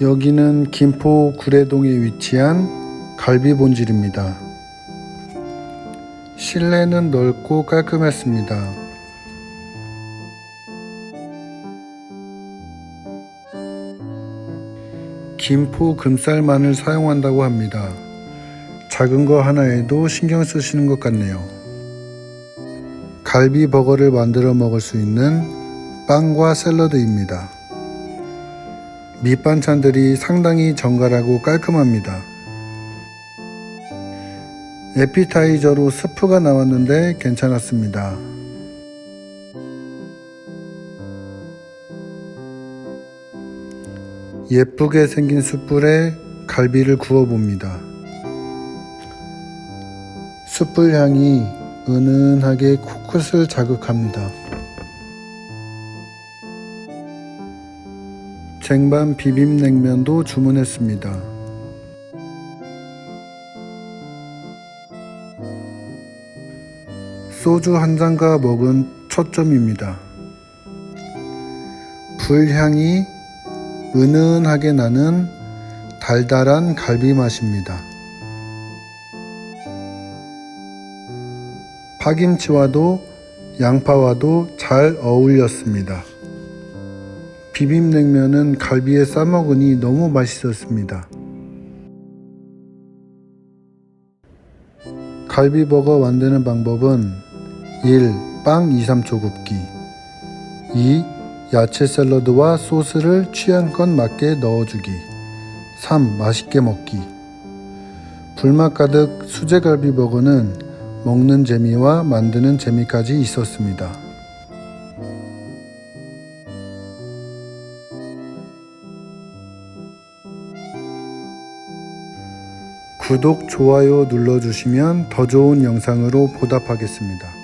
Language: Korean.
여기는 김포 구례동에 위치한 갈비 본질입니다. 실내는 넓고 깔끔했습니다. 김포 금쌀만을 사용한다고 합니다. 작은 거 하나에도 신경 쓰시는 것 같네요. 갈비 버거를 만들어 먹을 수 있는 빵과 샐러드입니다. 밑반찬들이 상당히 정갈하고 깔끔합니다. 에피타이저로 스프가 나왔는데 괜찮았습니다. 예쁘게 생긴 숯불에 갈비를 구워 봅니다. 숯불 향이 은은하게 코끝을 자극합니다. 쟁반 비빔냉면도 주문했습니다. 소주 한 잔과 먹은 첫 점입니다. 불향이 은은하게 나는 달달한 갈비 맛입니다. 파김치와도 양파와도 잘 어울렸습니다. 비빔냉면은 갈비에 싸먹으니 너무 맛있었습니다. 갈비버거 만드는 방법은 1. 빵 2, 3초 굽기 2. 야채 샐러드와 소스를 취향껏 맞게 넣어주기 3. 맛있게 먹기 불맛 가득 수제갈비 버거는 먹는 재미와 만드는 재미까지 있었습니다. 구독, 좋아요 눌러주시면 더 좋은 영상으로 보답하겠습니다.